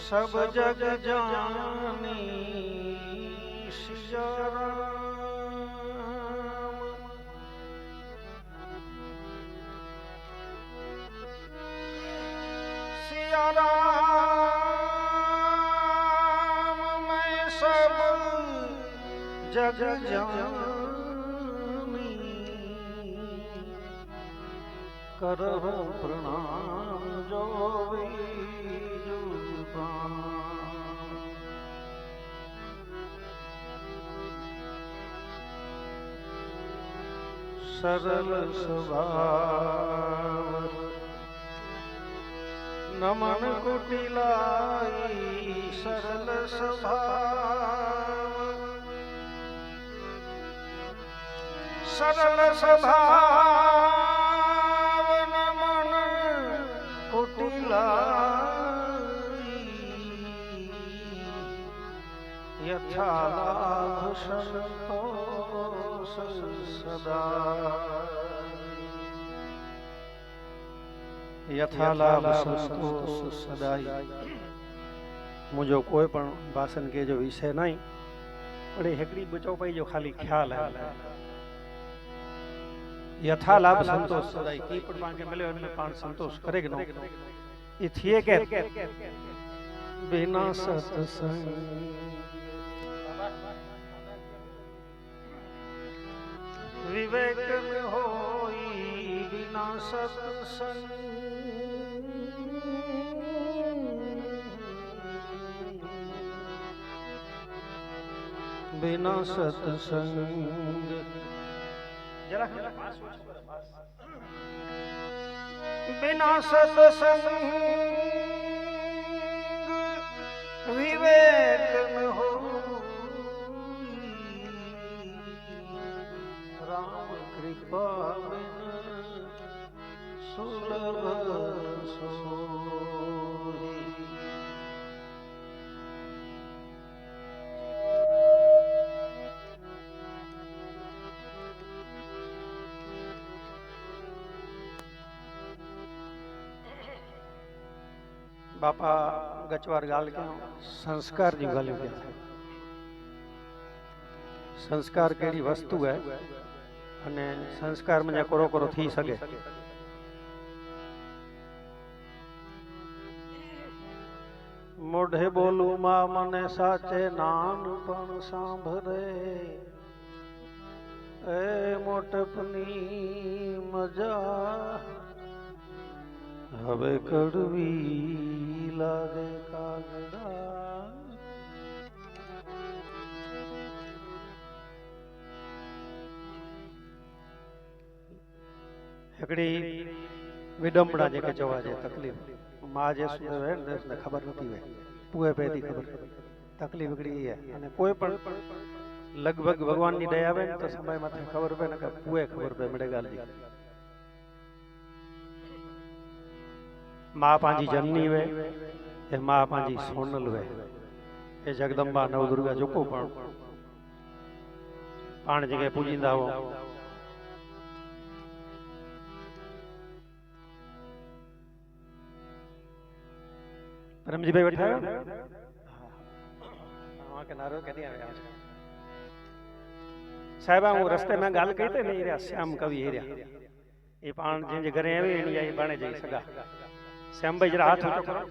સબ જગ જાની સિયારામ સિયારામ મેં સબ જગ જાની કરહ પ્રણામ જો વિજુપાન સરલ સ્વભાવ નમન કુટિલાઈ સરલ સ્વભાવ સરલ સ્વભાવ નમન કુટિલાઈ. યથા લાભ સંતોષ સદા યથાલાભ સંતોષ સદાય મુજો કોઈ પણ ભાષણ કે જો વિષય નહીં પણ એ હેકડી બચો પાઈ જો ખાલી ખ્યાલ આવે યથાલાભ સંતોષ સદાય કી પણ માંગે મળ્યો એટલે પણ સંતોષ કરે કે નો એ થીએ કે બિના સત્સંગ વિવેક ન હોઈ બિના સત્સંગ. બિના સત્સંગ. બિના સત્સંગ. વિવેક બાપા ગચવાર ગાલ કે સંસ્કાર जी गाल के સંસ્કાર કેડી વસ્તુ હે અને સંસ્કાર માં કરો કરો થઈ શકે મોઢે બોલું માં મને સાચે નાનપણ સાંભળે એ મોટપની મજા હવે કડવી લાગે કાગડા હિકડી વિડંબણા જે કે જવા જે તકલીફ માં જે શું હોય ને દેશને ખબર નથી હોય પુએ પેથી ખબર તકલીફ હિકડી એ અને કોઈ પણ લગભગ ભગવાનની દયા આવે ને તો સમયમાંથી ખબર પડે ને કે પુએ ખબર પડે મળે ગાલજી માં પાંજી જનની વે એ માં પાંજી સોનલ વે એ જગદંબા નવદુર્ગા જોકો પણ. પાણ જગ્યાએ પૂજીંદા હો રમજીભાઈ બેઠા હા? કે નારો કે નહીં આવ્યા સાહેબ હું રસ્તે મેં ગાલ કહી ને એ રહ્યા શ્યામ કવિ એ રહ્યા. એ પાણ જે ઘરે આવી એની બાણે જઈ સગા. શ્યામભાઈ જરા હાથ ઊંચો કરો.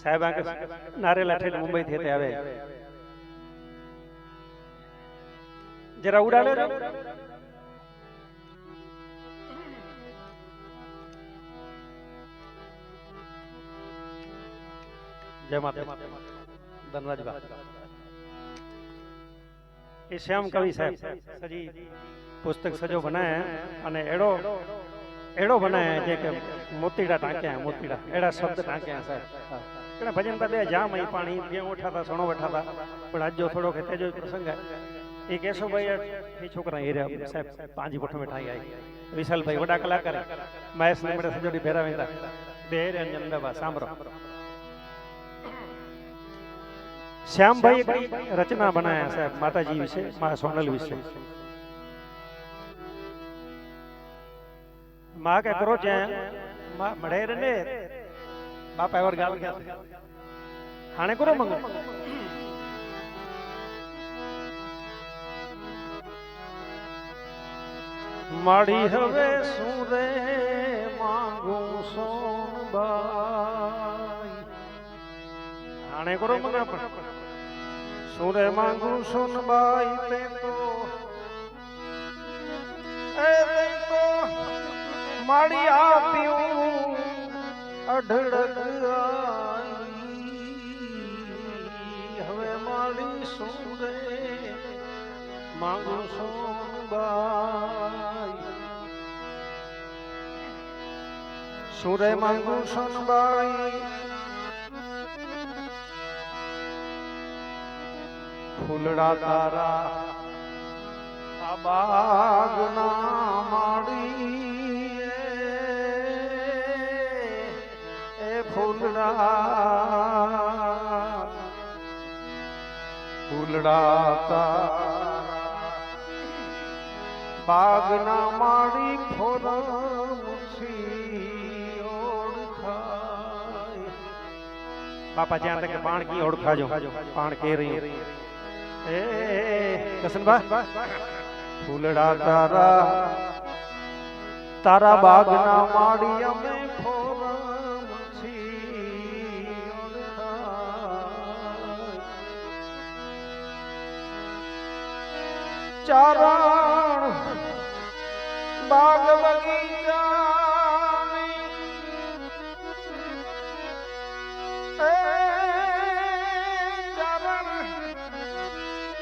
સાહેબ આ કે નારેલા ઠેઠ મુંબઈ થી આવે. જરા ઉડાડે જય માતા ધનરાજ એ શ્યામ કવિ સાહેબ, સજી પુસ્તક સજો બનાય અને એડો એડો બનાયા જે કે મોતીડા ટાંક્યા મોતીડા એડા શબ્દ ટાંક્યા સાહેબ એટલે ભજન બે જામ અહીં પાણી બે ઉઠાતા સણો વઠાતા પણ આજ જો થોડો કે તેજો પ્રસંગ એ કેશવભાઈ એ છોકરા હેર્યા સાહેબ પાંજી પઠો બેઠા આવી વિશાલભાઈ વડા કલાકાર મહેશ નિમડે સજોડી ભેરાવેતા બે હેર્યા અંદાબા સાંભળો શ્યામભાઈ કઈ રચના બનાયા સાહેબ માતાજી વિશે મા સોનલ વિશે માં કે કરો છે માં મળે ને બાપા એવર ગાવ હાણે કરો મંગ માડી હવે શું રે માંગુ સોનબાઈ હાણે કરો મંગ પણ શું રે માંગુ સોનબાઈ તે તો એ માડી આપ્યું અઢળક હવે મારી સુરે માંગુ સોનબાઈ સુરે માંગુ સોનબાઈ ફૂલડા તારા આ બાગના માડી ફૂલડા ફૂલડા તારા બાગના માડી ફોરમથી ઓળખાય. બાપા જ્યાં તક પાણ કી ઓળખાજો. પાણ કે રહી એ કસનબા ફૂલડા તારા. તારા બાગના માડી અમે ચારણ બાગ બગીચાની એ ચારણ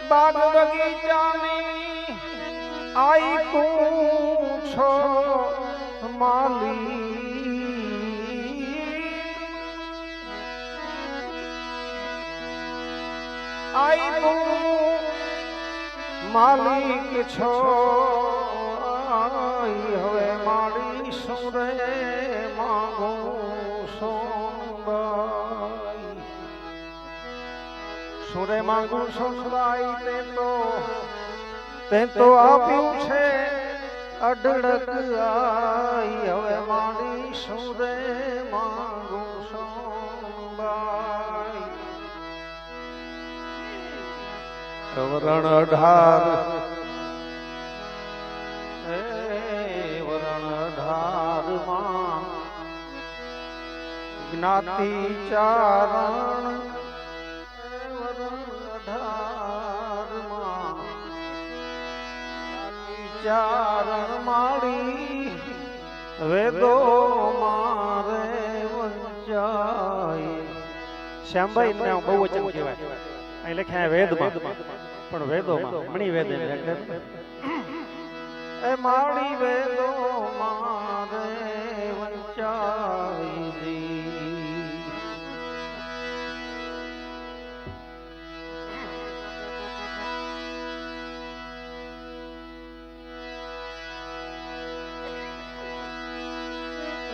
બાગ બગીચાની આઈ પૂછો માલી આઈ તું માલિક છો આઈ હવે મારી સુરે માગો સોનબાઈ સુરે માંગુ સોનબાઈ તે તો તે તો આપ્યું છે અઢળક આઈ હવે મારી સુરે માંગુ વરણ અઢાર વરણ અઢારમાં જ્ઞાતિ ચારણ. ચારણ માળી વેદો મારે વંચાય. શ્યામભાઈ બહુ વચન કહેવાય. અહીં લખ્યા વેદમાં. પણ વેદો મણી વેદે એ માળી વેદો મારે વંચાઈ દી.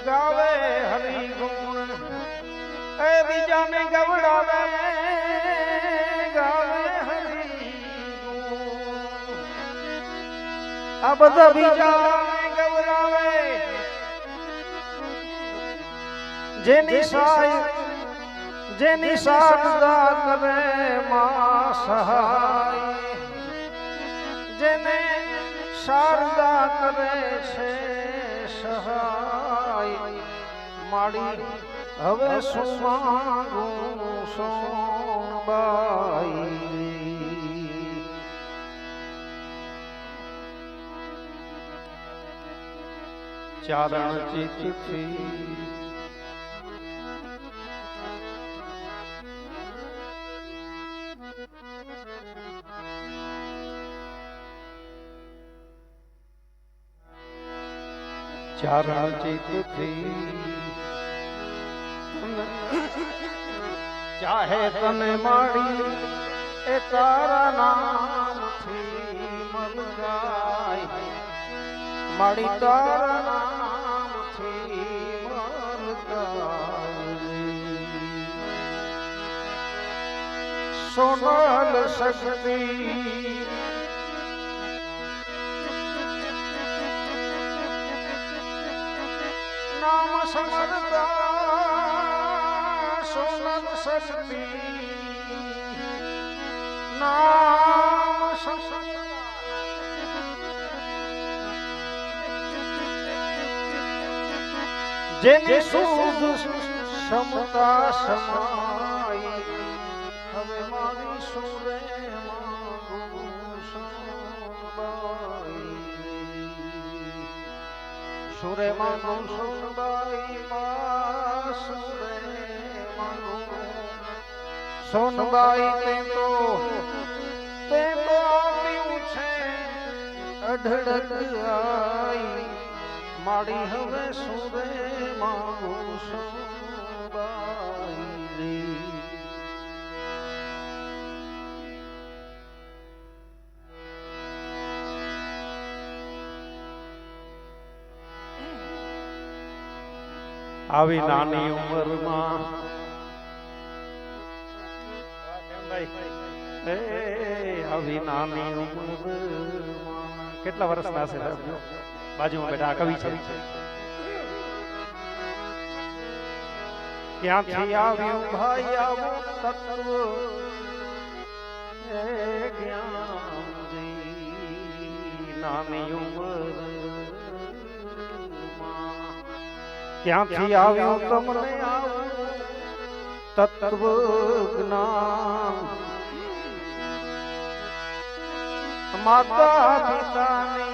ગાવે હરિ ગુણ એ બીજાને ગવડાવે. આ બધા બીજાને ગવડાવે જેની સાય જેની સારદા કરે માં સહાય. જેને શારદા કરે છે સહાય. માડી હવે સુમારું સોનબાઈ चरण चित थी। चरण चित थी। चाहे तन माड़ी तारा नाम थी मल जाई માડી તારા નામથી સોનલ શક્તિ નામ સમરતા સસતી નામ જેની સૂઝ સમતા સમાઈ. હવે મારી સુરે સુરે માંગુ સોનબાઈ માં સુરે માંગુ. સોનબાઈ, તે તો તે તો આપ્યું છે અઢળક આઈ. માડી હવે સુરે માંગુ સોનબાઈ આવી નાની ઉંમરમાં આવી નાની ઉંમર કેટલા વર્ષના જો? બાજુમાં બેઠા કવિ છે. ક્યાંથી આવ્યું ભાઈ આવું તત્વ ક્યાંથી આવ્યું તમને તત્વ જ્ઞાન? માતા પિતાની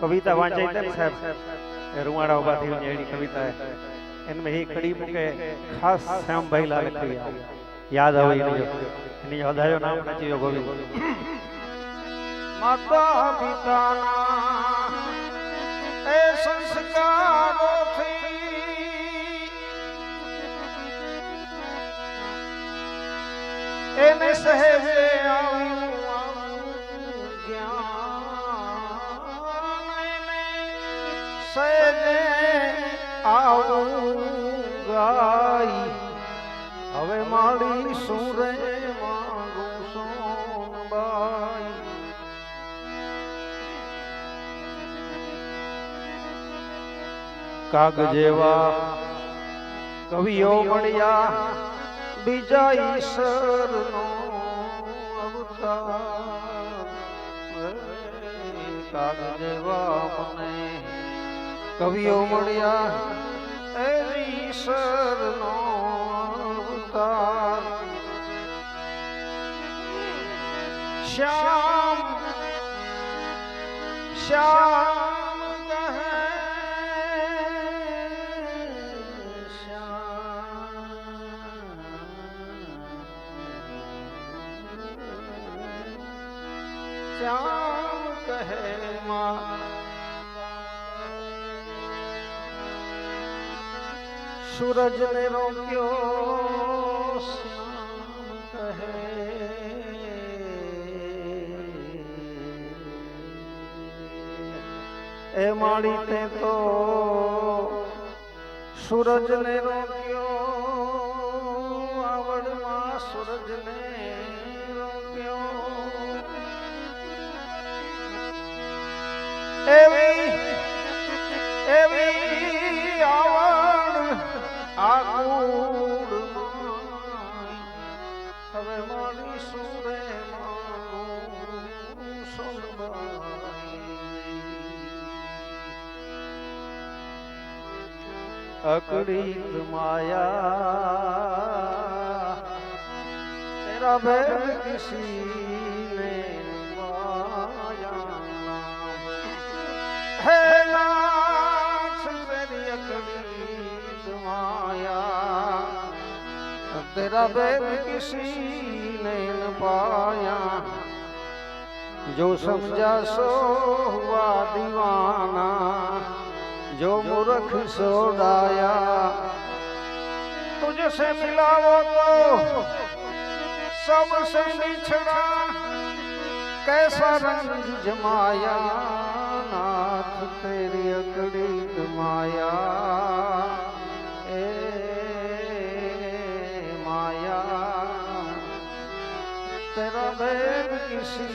કવિતા વાંચાઈ હતી ને સાહેબ એ રૂવાડા ઉભા થઈ એની કવિતા એનમાં એ કડી મૂકે ખાસ શ્યામભાઈ લાલ કડી યાદ આવે એની એની અધાયો નામ નથી ગોવિંદ માતા પિતાના એ સંસ્કારોથી એને સહેજે આવ્યું આવું ગાય હવે મારી સુરે માંગુ સોનબાઈ કાગ જેવા કવિઓ મળ્યા બીજા ઈશ્વરનો અવતાર. કાગ જેવા મને કવિઓ મળ્યા ઈશ્વરનો અવતાર. શ્યામ શ્યામ. સૂરજ ને રોક્યો કહે. એ માળી તે તો સૂરજ ને રોક્યો, આવડમાં સૂરજ ને રોક્યો. એવી એવી આકુડ હવે મારી સુરે અકડીત માયા તેરા બેર કિસી માયા. હે तेरा बैर किसी ने न पाया। जो समझा सो हुआ दीवाना, जो मूर्ख सोडाया तुझसे मिला वो तो सबसे बिछड़ा कैसा रंग जमाया, नाथ तेरी अकड़ी माया। किसी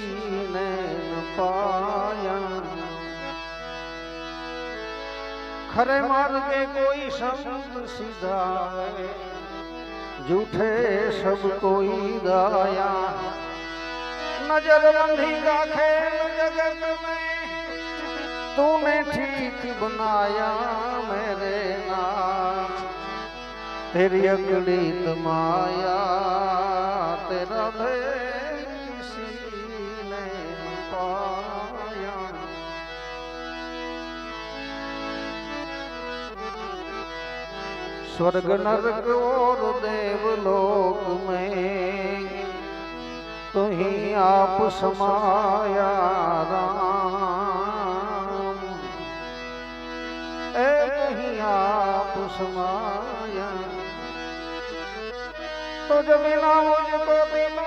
ने न पाया। खरे मार्गे कोई संत सीधा झूठे सब कोई गाया। नज़र बंधी खेल जगत में, तूने ठीक बनाया मेरे नाथ तेरी अगणित माया तेरा भेद किसी स्वर्ग नरक और देवलोक में। तो ही आप समाया राम। ए तू आप समाया। तो जब बिना मुझको तीनों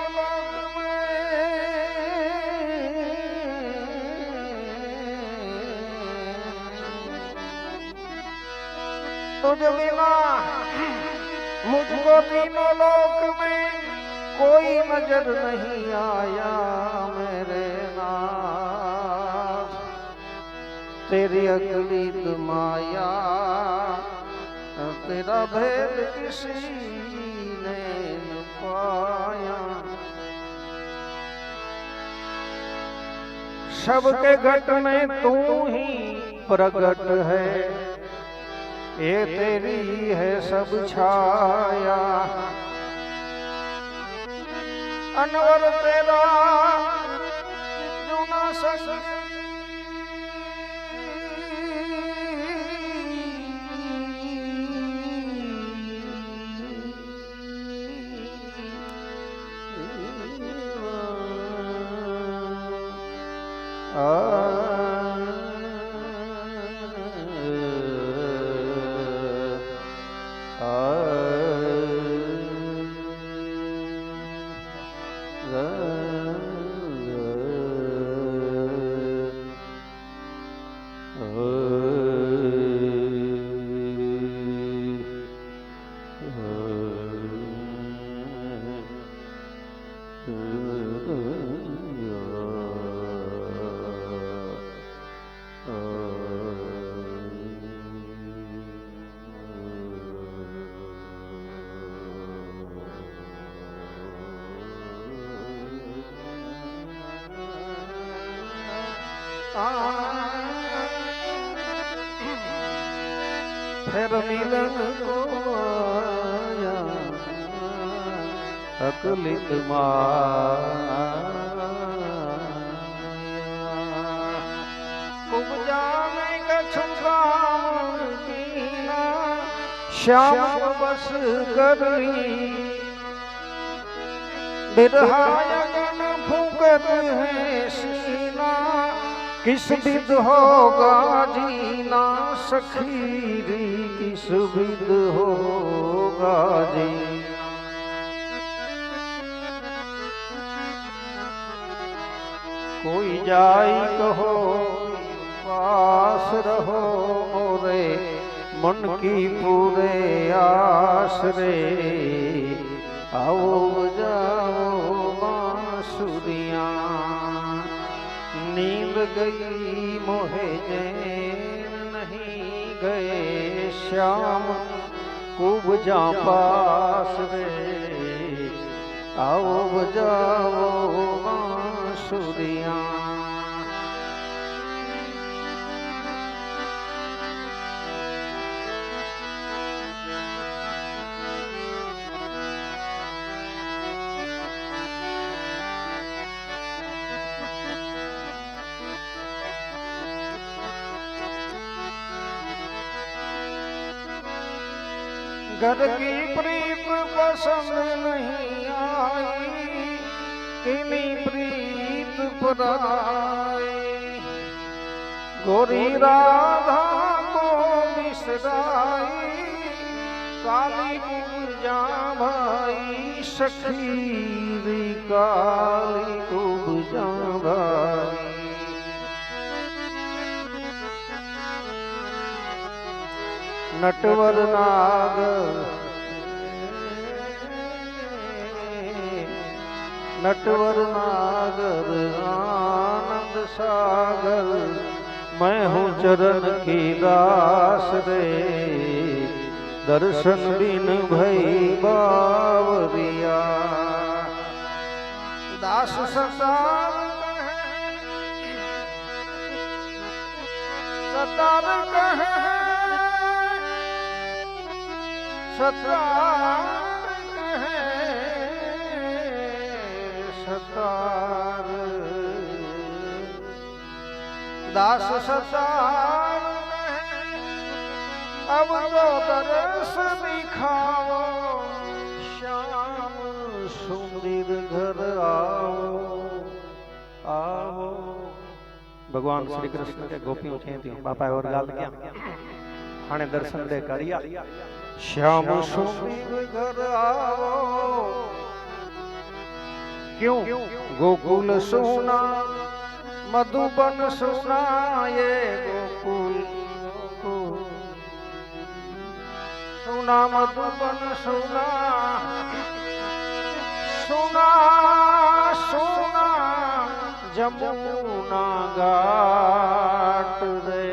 तुझ बिना मुझको तीनों लोक में कोई नज़र नहीं आया मेरे नाथ तेरी अगली माया, तेरा भेद किसी ने न पाया। सबके घट में तू ही प्रकट है। ये तेरी है सब छाया। अनवर तेरा जुना फिर अतुलित श्याम बस करी बिरहाय गण है सीना, किस विद होगा जीना सखीरी किस विद होगा जीना? कोई जाई कहो, पास रहो मोरे, मन की पूरे आसरे आओ जाओ बांसुरिया नींद गई मोहे जैन नहीं गए श्याम, खूब जा पास रे। आओ बजाओ घर की प्रीत पसंद नहीं आई किनी प्रीत पराई गोरी राधा को बिसराई, काली पूजा भाई सखी काली નટવર નાગ નટવર નાગર આનંદ સાગર मैं हूँ चरण की दास रे दर्शन बिन भई बावरिया દાસ સતાર સતાર કહે सतार दास सतार अब तो दर्श दिखाओ, श्याम सुमरीर घर आओ आओ। भगवान श्री कृष्ण के गोपियों चेती बापा और गाल क्या हाणे दर्शन दे करिया। श्याम सुंदर क्यों? गोकुल सुना मधुबन सुनाए गोकुल। सुना मधुबन सुना सुना सुना जमुना गाट रे।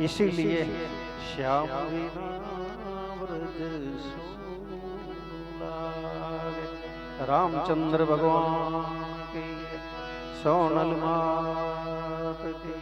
इसीलिए श्याम रामचंद्र भगवान सोनल मात की